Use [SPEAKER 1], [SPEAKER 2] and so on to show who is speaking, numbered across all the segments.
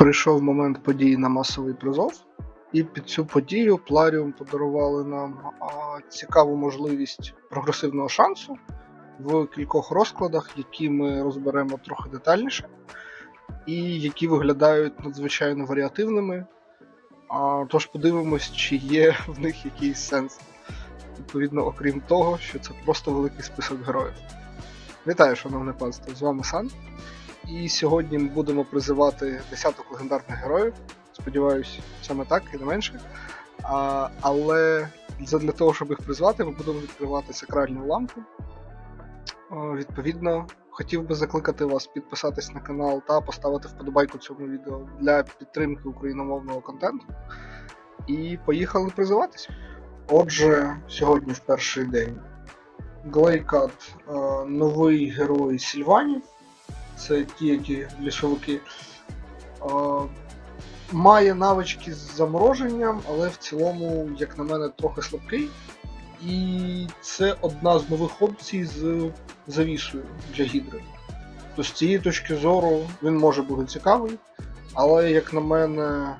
[SPEAKER 1] Прийшов момент події на масовий призов, і під цю подію Пларіум подарували нам цікаву можливість прогресивного шансу в кількох розкладах, які ми розберемо трохи детальніше, і які виглядають надзвичайно варіативними. А, тож подивимось, чи є в них якийсь сенс. Відповідно, окрім того, що це просто великий список героїв. Вітаю, шановне панство! З вами Сан. І сьогодні ми будемо призивати десяток легендарних героїв. Сподіваюсь, саме так і не менше. А, але для того, щоб їх призвати, ми будемо відкривати сакральну лампу. Відповідно, хотів би закликати вас підписатись на канал та поставити вподобайку цьому відео для підтримки україномовного контенту. І поїхали призиватись. Отже, сьогодні в перший день Глейкат новий герой Сільванів це ті, які лісовики. Має навички з замороженням, але в цілому, як на мене, трохи слабкий. І це одна з нових опцій з завісою для гідри. То з цієї точки зору він може бути цікавий, але, як на мене,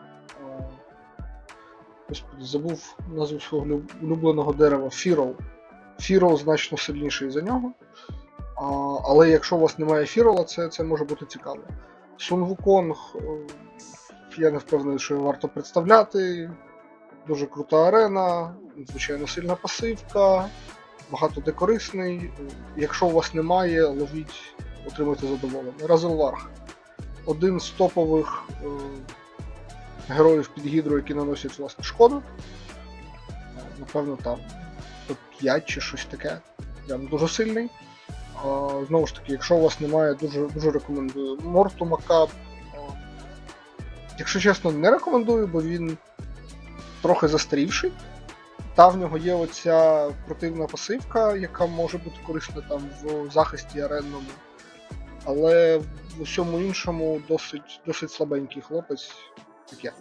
[SPEAKER 1] господи, забув назву свого улюбленого дерева Фірол. Фірол значно сильніший за нього. Але якщо у вас немає фірола, це, це може бути цікаво. Сун Вуконг, е, я не впевнений, що його варто представляти. Дуже крута арена, звичайно сильна пасивка, багато де корисний. Якщо у вас немає, ловіть, отримуйте задоволення. Разелварг. Один з топових е, героїв під гідру, які наносять власне шкоду. Е, Напевно, там топ-5 чи щось таке. Прям дуже сильний. Знову ж таки, якщо у вас немає, дуже дуже рекомендую. Морту Макаб. а, Якщо чесно, не рекомендую, бо він трохи застарівший. Та в нього є оця противна пасивка, яка може бути корисна там в захисті аренному. Але в усьому іншому досить, досить слабенький хлопець. Таке.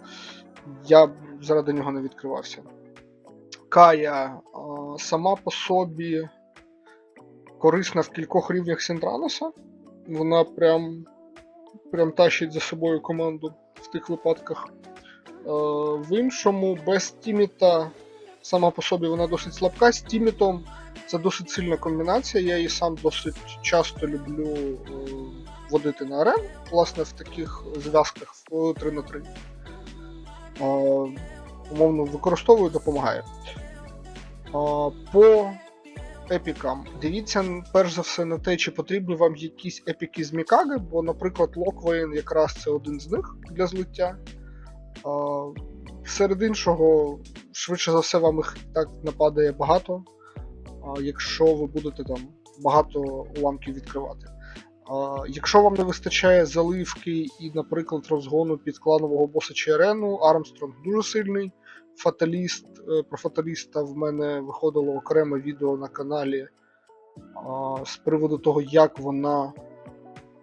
[SPEAKER 1] Я б заради нього не відкривався. Кая сама по собі корисна в кількох рівнях Сіндраноса. Вона прям, прям тащить за собою команду в тих випадках. Е, в іншому, без Тіміта сама по собі вона досить слабка. З Тімітом це досить сильна комбінація. Я її сам досить часто люблю е, водити на арен, власне, в таких зв'язках в 3 на 3. Е, умовно використовую, допомагає. По епікам. Дивіться, перш за все, на те, чи потрібні вам якісь епіки з Мікаги, бо, наприклад, Локвейн якраз це один з них для злиття. Серед іншого, швидше за все, вам їх так нападає багато, якщо ви будете там багато уламків відкривати. Якщо вам не вистачає заливки і, наприклад, розгону під кланового боса чи арену, Армстронг дуже сильний. Фаталіст. е, Про фаталіста в мене виходило окреме відео на каналі з приводу того, як вона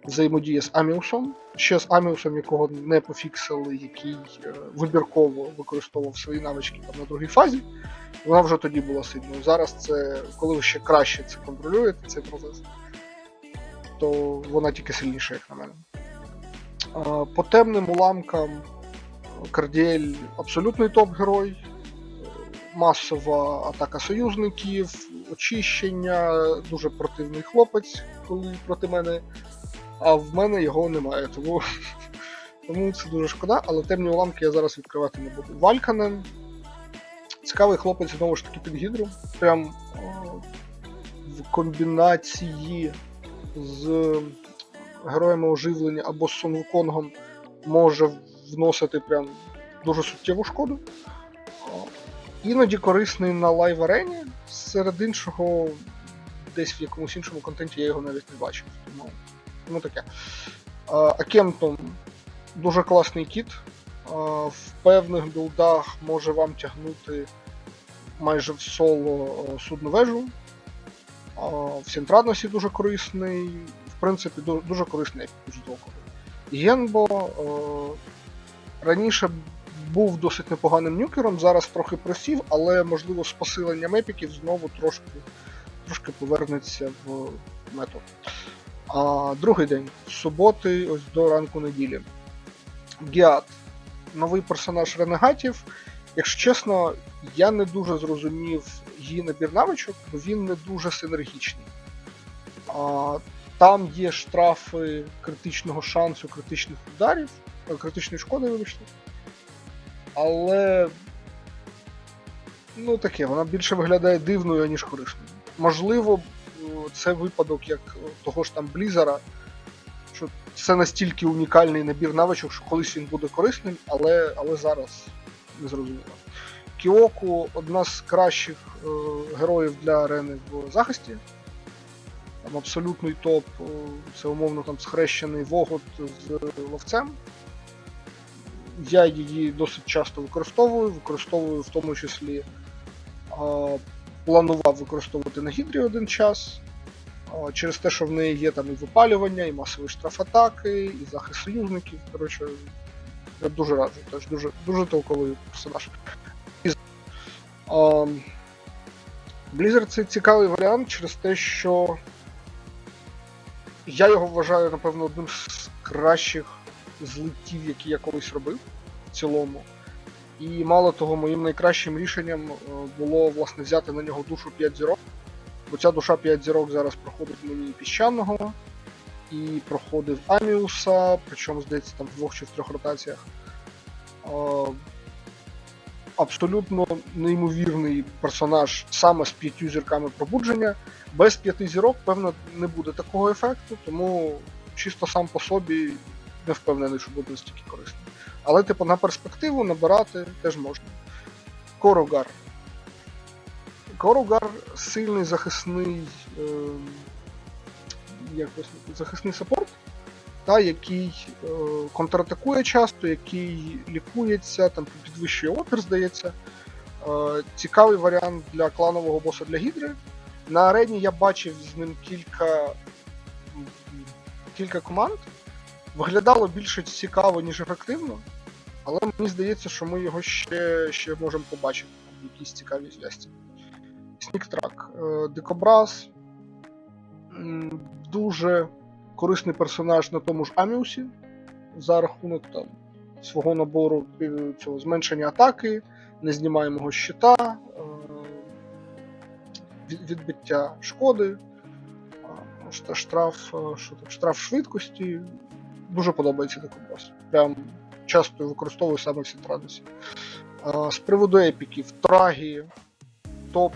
[SPEAKER 1] взаємодіє з Аміусом. Ще з Аміусом, якого не пофіксили, який е, вибірково використовував свої навички там, на другій фазі. Вона вже тоді була сильною. Зараз це, коли ви ще краще це контролюєте, цей процес, то вона тільки сильніша, як на мене. По темним уламкам Кардіель абсолютний топ-герой, масова атака союзників, очищення, дуже противний хлопець, коли проти мене, а в мене його немає. Тому, тому це дуже шкода, але темні уламки я зараз відкривати не буду. Вальканен. Цікавий хлопець знову ж таки під гідру. Прям о, в комбінації з героями оживлення або з Сонвуконгом може вносити прям дуже суттєву шкоду. Іноді корисний на лайв арені, серед іншого, десь в якомусь іншому контенті я його навіть не бачив. Тому, тому таке. Акемтон дуже класний кіт. В певних білдах може вам тягнути майже в соло судну вежу. В Сінтрадносі дуже корисний. В принципі, дуже корисний дуже толковий. Генбо раніше був досить непоганим нюкером, зараз трохи просів, але можливо з посиленням епіків знову трошки, трошки повернеться в метод. А другий день з суботи, ось до ранку неділі. Гіат. Новий персонаж ренегатів. Якщо чесно, я не дуже зрозумів її набір навичок, бо він не дуже синергічний. А, там є штрафи критичного шансу, критичних ударів, критичної шкоди, вибачте. Але. Ну, таке, вона більше виглядає дивною, ніж корисною. Можливо, е, це випадок як е, того ж там Блізера, що це настільки унікальний набір навичок, що колись він буде корисним, але, але зараз не зрозуміло. Кіоку одна з кращих е, героїв для арени в захисті. Там абсолютний топ, е, це умовно там схрещений вогот з ловцем. Я її досить часто використовую, використовую в тому числі е, планував використовувати на гідрі один час. Е, через те, що в неї є там і випалювання, і масовий штраф атаки, і захист союзників. Коротше, я дуже раджу, теж дуже, дуже толковий персонаж. Blizzard це цікавий варіант через те, що я його вважаю, напевно, одним з кращих злиттів, які я колись робив в цілому. І мало того, моїм найкращим рішенням е, було власне взяти на нього душу 5 зірок. Бо ця душа 5 зірок зараз проходить мені піщаного і проходив Аміуса, причому, здається, там в двох чи в трьох ротаціях. Е, Абсолютно неймовірний персонаж саме з п'ятью зірками пробудження. Без п'яти зірок, певно, не буде такого ефекту, тому чисто сам по собі не впевнений, що буде настільки корисним. Але, типу, на перспективу набирати теж можна. Коругар. Коругар сильний захисний е, як пояснити, захисний саппорт, та, який е, контратакує часто, який лікується, там підвищує опір, здається. Е, цікавий варіант для кланового боса для Гідри. На арені я бачив з ним кілька, кілька команд. Виглядало більше цікаво, ніж ефективно, але мені здається, що ми його ще, ще можемо побачити в якійсь цікавій зв'язці. Сніктрак. Е, Дикобраз. Дуже корисний персонаж на тому ж Аміусі за рахунок там, свого набору е, цього зменшення атаки, незнімаємого щита, е, відбиття шкоди, штраф, штраф швидкості. Дуже подобається Дикобраз. Прям часто використовую саме в Сінтрадусі. А, З приводу епіків, Трагі, топ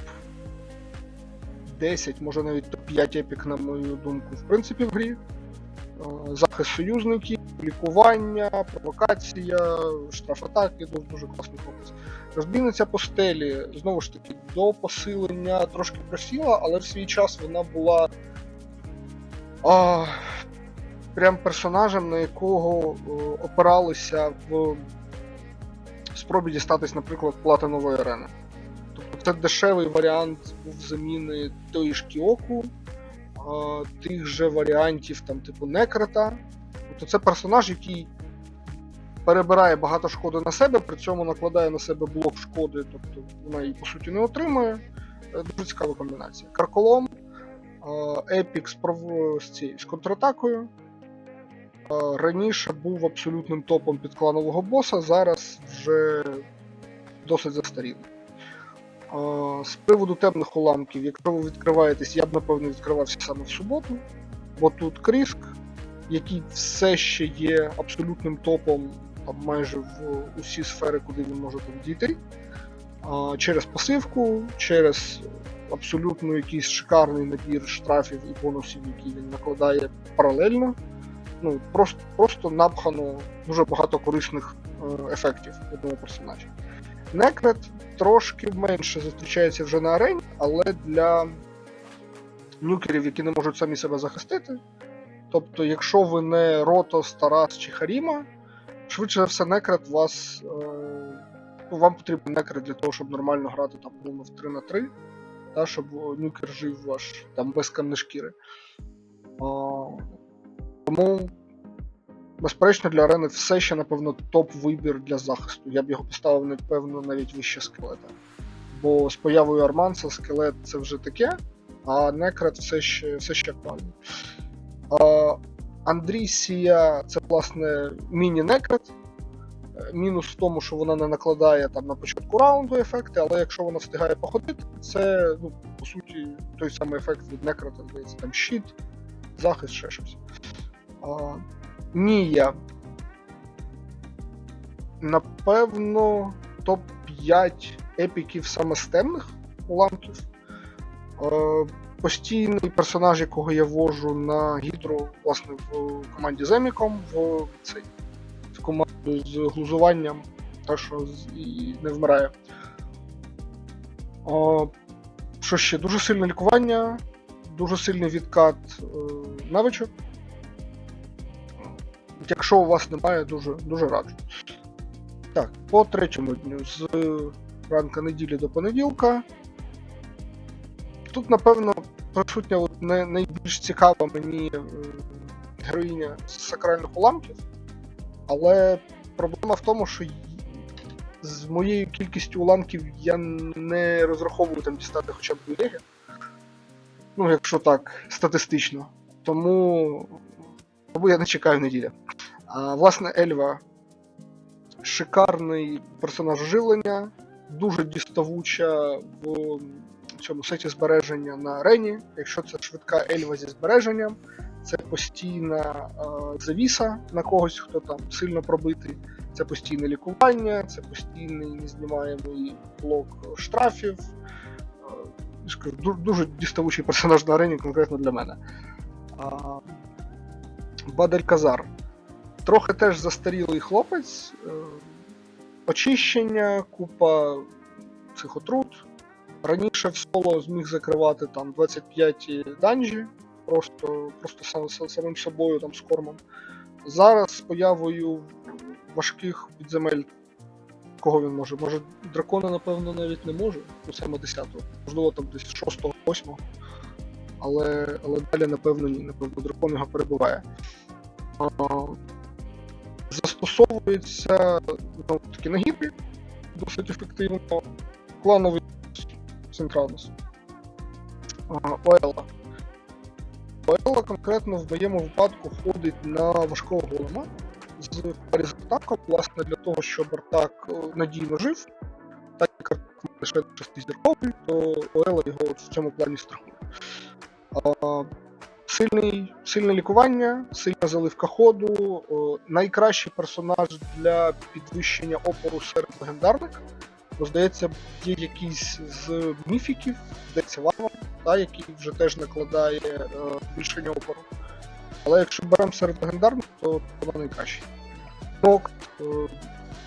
[SPEAKER 1] 10, може навіть топ-5 епік, на мою думку, в принципі, в грі. Захист союзників, лікування, провокація, штраф атаки, дуже, класний хлопець. Розбійниця по стелі, знову ж таки, до посилення трошки просіла, але в свій час вона була а, прям персонажем, на якого е, опиралися в спробі дістатись, наприклад, платинової арени. Тобто це дешевий варіант був заміни тої ж Кіоку, тих же варіантів, там, типу Некрета. Тобто це персонаж, який перебирає багато шкоди на себе, при цьому накладає на себе блок шкоди, тобто вона її по суті не отримує. Е, Дуже цікава комбінація. Карколом, Епік з, з контратакою. Е, Раніше був абсолютним топом під кланового боса, зараз вже досить застарілий. Е, З приводу темних уламків, якщо ви відкриваєтесь, я б напевно відкривався саме в суботу, бо тут Кріск, який все ще є абсолютним топом там, майже в усі сфери, куди він може там дійти. Через пасивку, через абсолютно якийсь шикарний набір штрафів і бонусів, які він накладає паралельно. Ну, просто, просто напхано дуже багато корисних е, ефектів в одному персонажі. Некрет трошки менше зустрічається вже на арені, але для нюкерів, які не можуть самі себе захистити. Тобто, якщо ви не Ротос, Тарас чи Харіма, швидше за все, некрет вас. Е, ну, вам потрібен некрет для того, щоб нормально грати там в 3 на 3, та, щоб нюкер жив ваш там без камнешкіри. Тому, безперечно, для арени все ще, напевно, топ-вибір для захисту. Я б його поставив, напевно, навіть вище скелета. Бо з появою Арманса скелет це вже таке, а некрет все ще, все ще актуальний. Андрій Сія це, власне, міні-некрет, Мінус в тому, що вона не накладає там на початку раунду ефекти, але якщо вона встигає походити, це ну, по суті той самий ефект від некрота, здається, там щит, захист, ще щось. А, Нія. Напевно, топ-5 епіків саме з темних уламків. Е, Постійний персонаж, якого я вожу на гідру, власне, в команді з Еміком, в цей в команду з глузуванням, та що і не вмирає. О, що ще? Дуже сильне лікування, дуже сильний відкат е, навичок. Якщо у вас немає, дуже, дуже раджу. Так, по третьому дню з ранка неділі до понеділка. Тут, напевно, присутня от не, найбільш цікава мені е, героїня з сакральних уламків. Але проблема в тому, що з моєю кількістю уламків я не розраховую там дістати хоча б Легі. Ну, якщо так, статистично. Тому. Тому я не чекаю неділя. А, власне, Ельва шикарний персонаж оживлення, дуже діставуча в цьому сеті збереження на арені. Якщо це швидка Ельва зі збереженням, це постійна е, завіса на когось, хто там сильно пробитий, це постійне лікування, це постійний незнімаємий блок штрафів. Дуже діставучий персонаж на арені, конкретно для мене. А, Бадель Казар. Трохи теж застарілий хлопець. е, Очищення, купа цих отрут. Раніше в соло зміг закривати там 25 данжі, просто, просто сам, сам- самим собою там з кормом. Зараз з появою важких підземель. Кого він може? Може, дракона, напевно, навіть не може, ну саме 10-го. Можливо, там десь 6-го, 8-го. Але, але далі, напевно, ні. Напевно, дракон його перебиває. А, застосовується ну, таки на гіпі досить ефективно. Клановий Централус. Оела. Оела конкретно в моєму випадку ходить на важкого голема з парі з атаком, власне, для того, щоб Артак е, надійно жив. Так як Артак лише шестизірковий, то Оела його в цьому плані страхує. А, Сильний, сильне лікування, сильна заливка ходу, найкращий персонаж для підвищення опору серед легендарних. Бо, здається, є якийсь з міфіків, здається, Вава, та, який вже теж накладає е, збільшення опору. Але якщо беремо серед легендарних, то вона найкращий. Нокт е,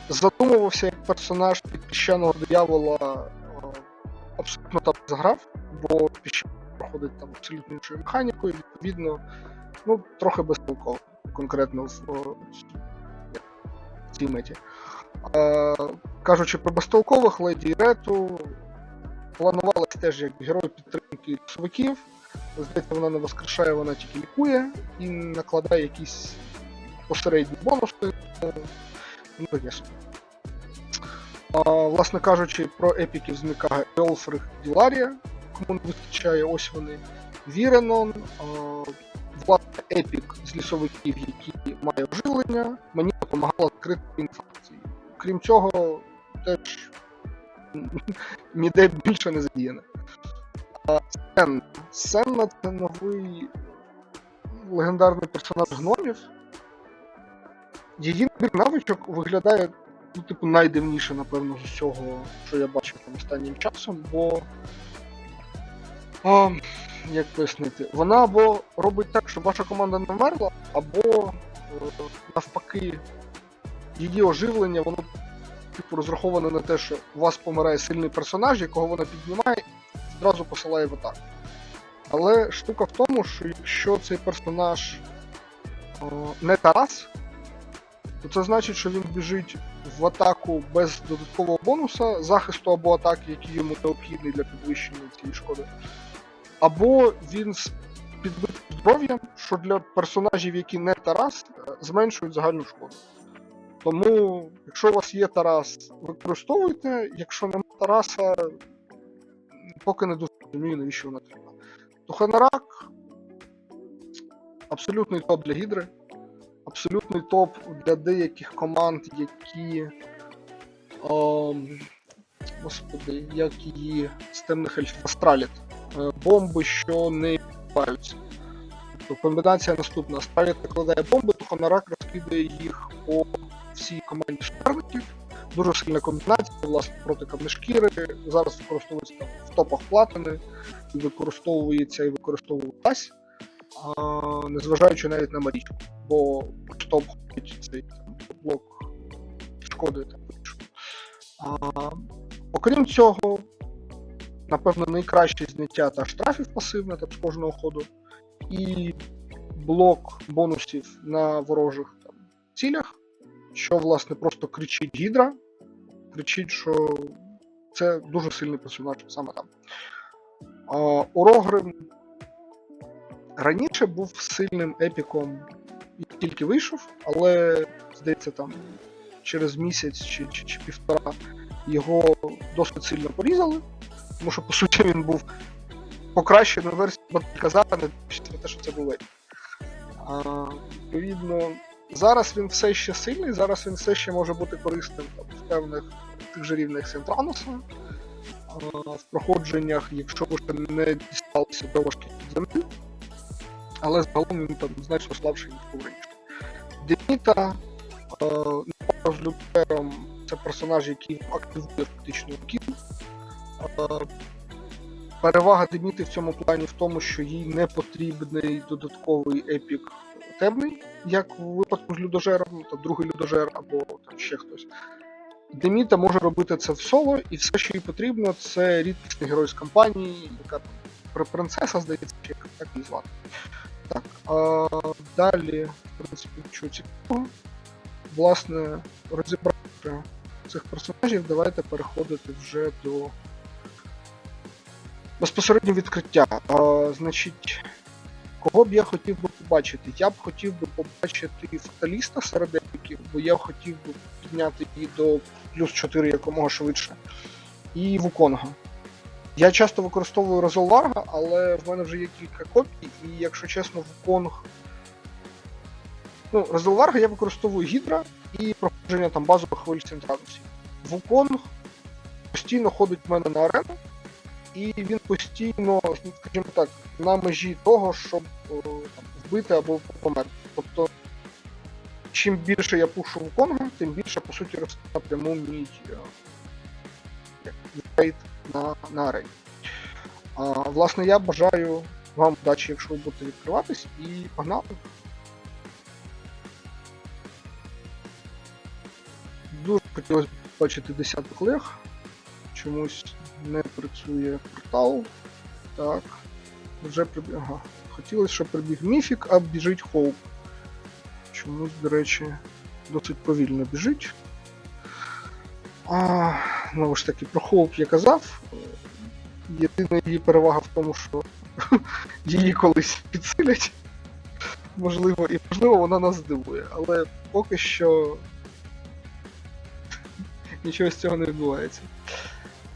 [SPEAKER 1] задумувався як персонаж під піщаного диявола, е, абсолютно там заграв, бо піщаний проходить там абсолютно іншою механікою, відповідно, ну, трохи безтолково, конкретно в, цій меті. Е, кажучи про безтолкових, леді рету планувалась теж як герой підтримки лісовиків. Здається, вона не воскрешає, вона тільки лікує і накладає якісь посередні бонуси. Ну. А, власне кажучи, про епіків з Мікага Елфрих Діларія, кому не вистачає, ось вони. Віренон, а, власне, епік з лісовиків, які має оживлення, мені допомагала закрити інфекції. Крім цього, теж ніде більше не задіяне. А Сен. Сенна це новий легендарний персонаж гномів. Її набір навичок виглядає, ну, типу, найдивніше, напевно, з усього, що я бачив там останнім часом, бо. А, як пояснити, вона або робить так, щоб ваша команда не вмерла, або е, навпаки, її оживлення, воно типу розраховане на те, що у вас помирає сильний персонаж, якого вона піднімає, і зразу посилає в атаку. Але штука в тому, що якщо цей персонаж о, не Тарас, то це значить, що він біжить в атаку без додаткового бонуса, захисту або атаки, який йому необхідний для підвищення цієї шкоди. Або він з підбитим здоров'ям, що для персонажів, які не Тарас, е, зменшують загальну шкоду. Тому, якщо у вас є Тарас, використовуйте, якщо немає Тараса, поки не дуже розумію, навіщо вона треба. Туханарак абсолютний топ для гідри. абсолютний топ для деяких команд, які. ем, господи, як її з темних ельфів Астраліт. Бомби, що не відбуваються. Тобто комбінація наступна. Астраліт накладає бомби, то Хонорак розкидає їх по всій команді шкарників. Дуже сильна комбінація, власне, проти камнешкіри. Зараз використовується там в топах платини, і використовується і а, незважаючи навіть на Марічку, бо топ ходить цей там, блок шкоди там. А, Окрім цього, напевно, найкраще зняття та штрафів пасивне там, кожного ходу, і блок бонусів на ворожих там, цілях, що, власне, просто кричить Гідра, кричить, що це дуже сильний персонаж саме там. А, Урогрим раніше був сильним епіком і тільки вийшов, але, здається, там через місяць чи, чи, чи півтора його досить сильно порізали, тому що, по суті, він був покращеною версією Батказара, не дивлячись те, що це був. А, Відповідно, зараз він все ще сильний, зараз він все ще може бути корисним там, в певних тих же рівнях Сентраноса, в проходженнях, якщо ви не дісталися до важких підземель, але загалом він там значно слабший, ніж був раніше. Деміта е, з Лютером це персонаж, який активує фактично кіт. Е, Перевага Деміти в цьому плані в тому, що їй не потрібний додатковий епік темний, як у випадку з людожером, ну, там другий людожер або там ще хтось. Деміта може робити це в соло, і все, що їй потрібно, це рідкісний герой з компанії, яка принцеса, здається, чи так її звати. Так, а, далі, в принципі, нічого цікавого. Власне, розібравши цих персонажів, давайте переходити вже до безпосередньо відкриття. А, значить, кого б я хотів би побачити? Я б хотів би побачити фаталіста серед епіків, бо я хотів би підняти її до плюс 4 якомога швидше. І Вуконга. Я часто використовую Резолварга, але в мене вже є кілька копій, і якщо чесно, Вуконг. Ну, Резолварга я використовую Гідра і проходження там базових хвиль Сентранусів. Вуконг постійно ходить в мене на арену, і він постійно, скажімо так, на межі того, щоб о, там, вбити або померти. Тобто, чим більше я пушу Вуконга, тим більше, по суті, росте напряму мій е, рейд на, на арені. А, власне, я бажаю вам удачі, якщо ви будете відкриватись, і погнали. Дуже хотілося б бачити десяток лег. Чомусь не працює портал. Так. Вже прибіг. Ага. Хотілося, щоб прибіг міфік, а біжить хоуп. Чомусь, до речі, досить повільно біжить. А, знову ж таки, про хоуп я казав. Єдина її перевага в тому, що її колись підсилять. Можливо, і можливо вона нас здивує, але поки що нічого з цього не відбувається.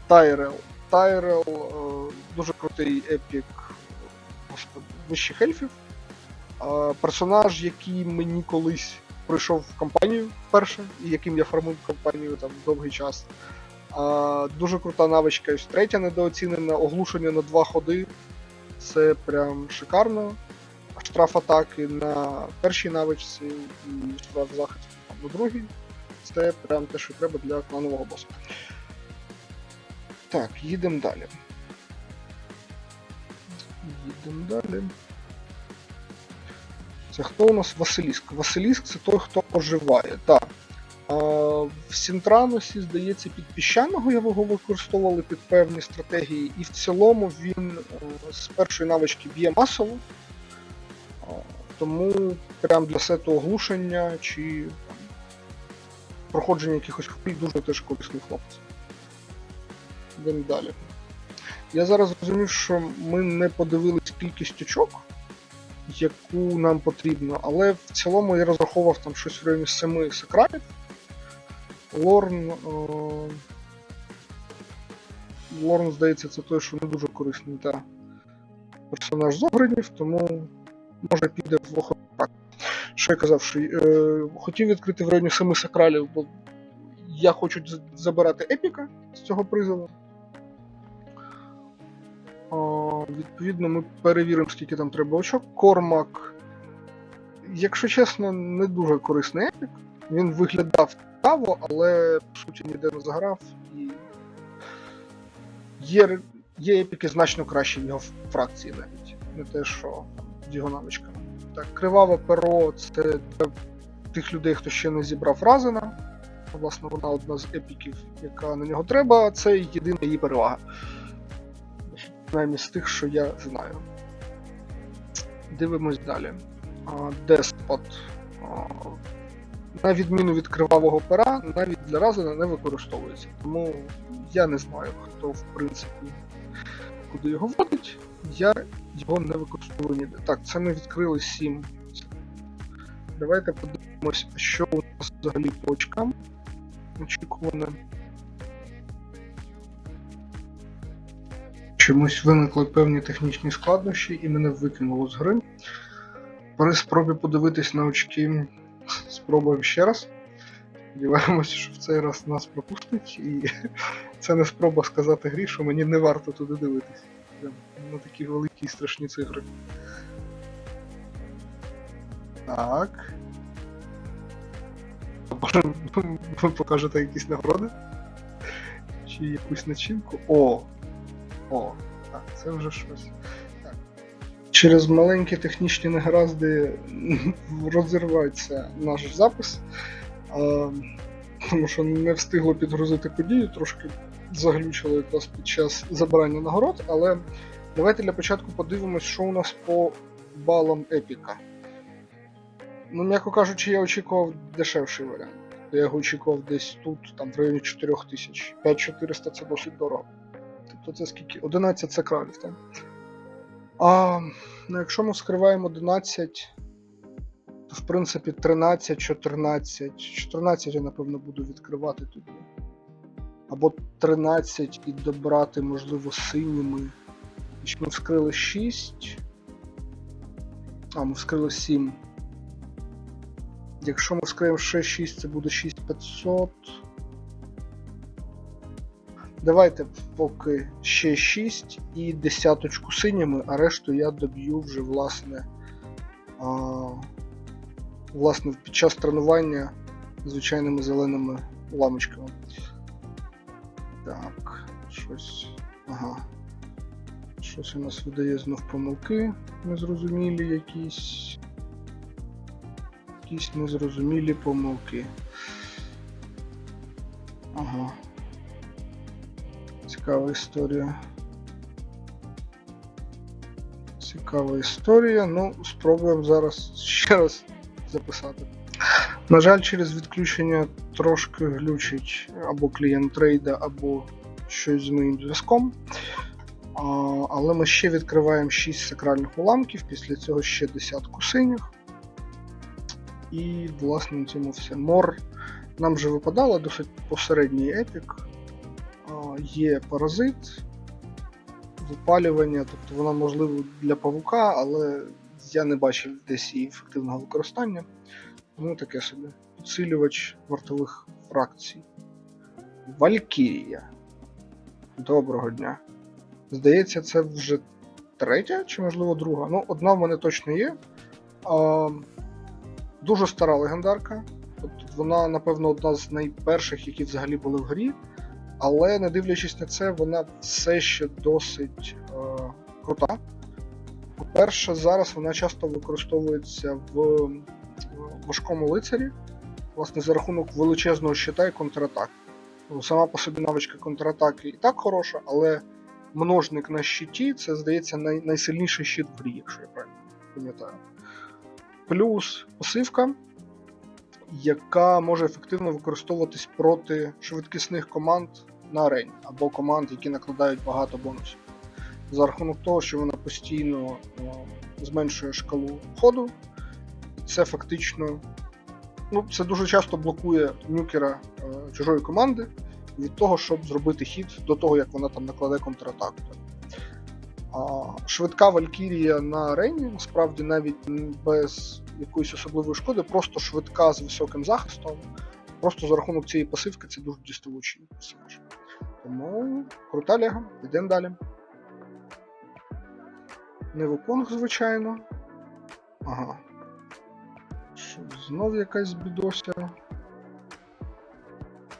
[SPEAKER 1] Тайрел. Тайрел дуже крутий епік вищих ельфів. Е, персонаж, який мені колись прийшов в компанію вперше, і яким я формую компанію там довгий час. Е, дуже крута навичка, ось третя недооцінена, оглушення на два ходи. Це прям шикарно. Штраф атаки на першій навичці і штраф захисту на другій. Це прям те, що треба для кланового боса. Так, їдемо далі. Їдемо далі. Це хто у нас Василіск? Василіск це той, хто оживає. Так. А, в Сінтраносі, здається, під піщаного його використовували під певні стратегії, і в цілому він е, з першої навички б'є масово. Тому прям для сету оглушення чи проходження якихось хвиль дуже теж корисний хлопець. Йдемо далі. Я зараз зрозумів, що ми не подивились кількість очок, яку нам потрібно, але в цілому я розраховував там щось в районі 7 сакралів. Лорн. О... Лорн, здається, це той, що не дуже корисний та персонаж з огринів, тому може піде в охорак. що я казав, що е, хотів відкрити в районі семи сакралів, бо я хочу забирати епіка з цього призову. Відповідно, ми перевіримо, скільки там треба очок. Кормак, якщо чесно, не дуже корисний епік. Він виглядав цікаво, але по суті ніде не заграв. І є, є епіки значно кращі в його фракції навіть. Не те, що з його навичками. Так, криваве перо це для тих людей, хто ще не зібрав Разена. Власне, вона одна з епіків, яка на нього треба. Це єдина її перевага. Принаймні з тих, що я знаю. Дивимось далі. Деспот. На відміну від кривавого пера, навіть для Разена не використовується. Тому я не знаю, хто в принципі куди його вводить. Я його не використовую ніде. Так, це ми відкрили 7. Давайте подивимось, що у нас взагалі по очкам очікуване. Чомусь виникли певні технічні складнощі і мене викинуло з гри. При спробі подивитись на очки, спробуємо ще раз. Сподіваємося, що в цей раз нас пропустить, і це не спроба сказати грі, що мені не варто туди дивитись. На такі великі і страшні цифри. Так. Ви покажете якісь нагороди? Чи якусь начинку? О! О! Так, це вже щось. Так. Через маленькі технічні негаразди розірвається наш запис. А, тому що не встигло підгрузити подію, трошки заглючило якраз під час забирання нагород, але давайте для початку подивимось, що у нас по балам епіка. Ну, м'яко кажучи, я очікував дешевший варіант. Я його очікував десь тут, там в районі 4000. 5400 це досить дорого. Тобто це скільки? 11 сакралів, так? А ну, якщо ми скриваємо 11, то в принципі 13, 14. 14 я напевно буду відкривати тоді. Або 13 і добрати, можливо, синіми. Ми вскрили 6. А, ми вскрили 7. Якщо ми вскриємо ще 6, це буде 6500. Давайте поки ще 6 і десяточку синіми, а решту я доб'ю вже власне. А, власне під час тренування звичайними зеленими ламочками. Так, щось. Ага. Щось у нас видає знов помилки незрозумілі якісь. Якісь незрозумілі помилки. Ага. Цікава історія. Цікава історія. Ну, спробуємо зараз ще раз записати. На жаль, через відключення трошки глючить або клієнт трейда, або щось з моїм зв'язком. Але ми ще відкриваємо 6 сакральних уламків, після цього ще десятку синіх. І, власне, на цьому все. Мор нам вже випадало досить посередній епік. Є паразит, випалювання, тобто вона можлива для павука, але я не бачив десь її ефективного використання. Тому таке собі. Підсилювач вартових фракцій. Валькірія. Доброго дня. Здається, це вже третя чи, можливо, друга. Ну, одна в мене точно є. А, дуже стара легендарка. Тобто вона, напевно, одна з найперших, які взагалі були в грі. Але не дивлячись на це, вона все ще досить е, крута. По-перше, зараз вона часто використовується в важкому лицарі, власне, за рахунок величезного щита і контратак. Ну, Сама по собі навичка контратаки і так хороша, але множник на щиті це, здається, най- найсильніший щит в грі, якщо я правильно пам'ятаю. Плюс пасивка, яка може ефективно використовуватись проти швидкісних команд на арені, або команд, які накладають багато бонусів. За рахунок того, що вона постійно о, зменшує шкалу ходу, це фактично. Ну, це дуже часто блокує нюкера е, чужої команди від того, щоб зробити хід до того, як вона там накладе контратаку. Швидка Валькірія на арені, насправді навіть без якоїсь особливої шкоди, просто швидка з високим захистом. Просто за рахунок цієї пасивки це дуже дістовучий персонаж. Тому крута лего, йдемо далі. Невопонг, звичайно. Ага. Знов якась бідося.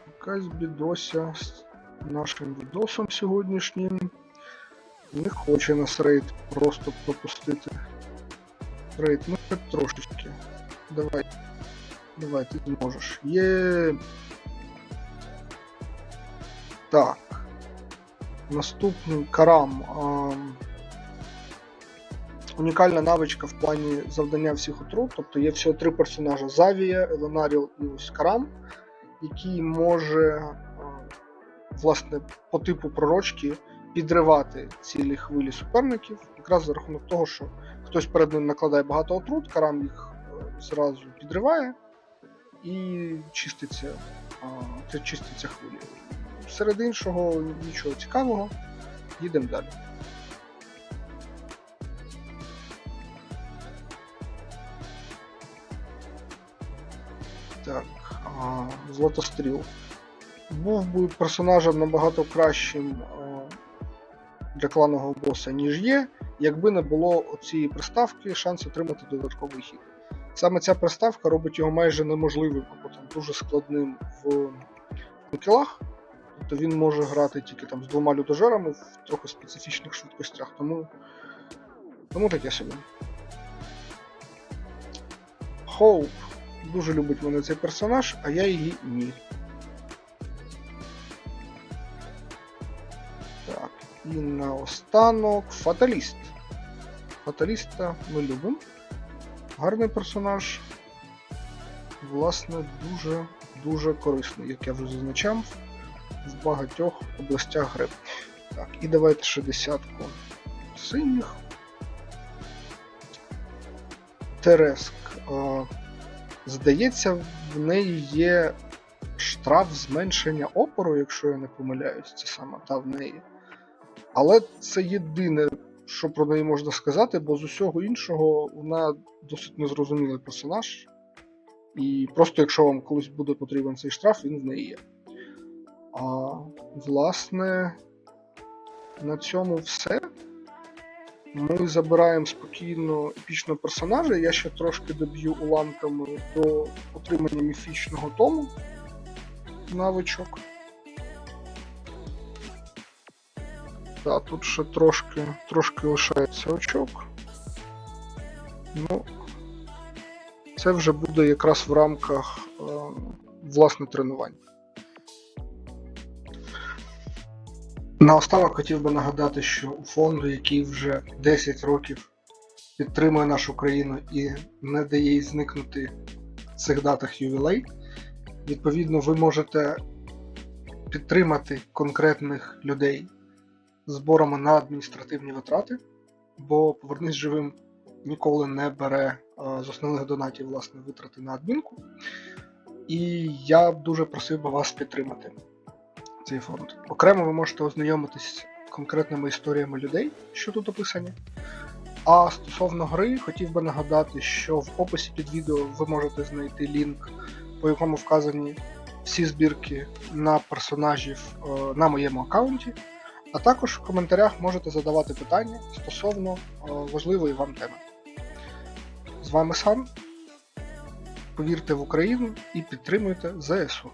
[SPEAKER 1] Якась бідося з нашим відосом сьогоднішнім. Не хоче нас рейд просто пропустити. Рейд, ну трошечки. Давай. Давай, ти зможеш. Є. Так. Наступний карам. А... Унікальна навичка в плані завдання всіх отрут. Тобто є всього три персонажа: Завія, Еленаріл і ось Карам, який може власне по типу пророчки підривати цілі хвилі суперників, якраз за рахунок того, що хтось перед ним накладає багато отрут, карам їх е, зразу підриває і чиститься, це чиститься хвилі. Серед іншого нічого цікавого, їдемо далі. Так, Златостріл. Був би персонажем набагато кращим а, для кланового боса, ніж є, якби не було цієї приставки шанс отримати додатковий хід. Саме ця приставка робить його майже неможливим або там дуже складним в кілах. Тобто він може грати тільки там з двома людожерами в трохи специфічних швидкостях. Тому, тому таке собі. Хоуп. Дуже любить мене цей персонаж, а я її ні. І наостанок Фаталіст. Фаталіста ми любимо. Гарний персонаж. Власне, дуже дуже корисний, як я вже зазначав, в багатьох областях гри. Так, і давайте ще десятку синіх. Тереск. Здається, в неї є штраф зменшення опору, якщо я не помиляюсь, це саме та в неї. Але це єдине, що про неї можна сказати, бо з усього іншого вона досить незрозумілий персонаж. І просто якщо вам колись буде потрібен цей штраф, він в неї є. А власне, на цьому все. Ми забираємо спокійно епічного персонажа. Я ще трошки доб'ю уламками до отримання міфічного тому навичок. Так, тут ще трошки, трошки лишається очок. Ну, це вже буде якраз в рамках е, власне тренувань. Наостанок хотів би нагадати, що у фонду, який вже 10 років підтримує нашу країну і не дає їй зникнути в цих датах ювілей, відповідно, ви можете підтримати конкретних людей зборами на адміністративні витрати, бо повернись живим ніколи не бере з основних донатів власне витрати на адмінку. І я дуже просив би вас підтримати цей фонд. Окремо ви можете ознайомитись з конкретними історіями людей, що тут описані. А стосовно гри, хотів би нагадати, що в описі під відео ви можете знайти лінк, по якому вказані всі збірки на персонажів е, на моєму аккаунті. А також в коментарях можете задавати питання стосовно е, важливої вам теми. З вами сам. Повірте в Україну і підтримуйте ЗСУ.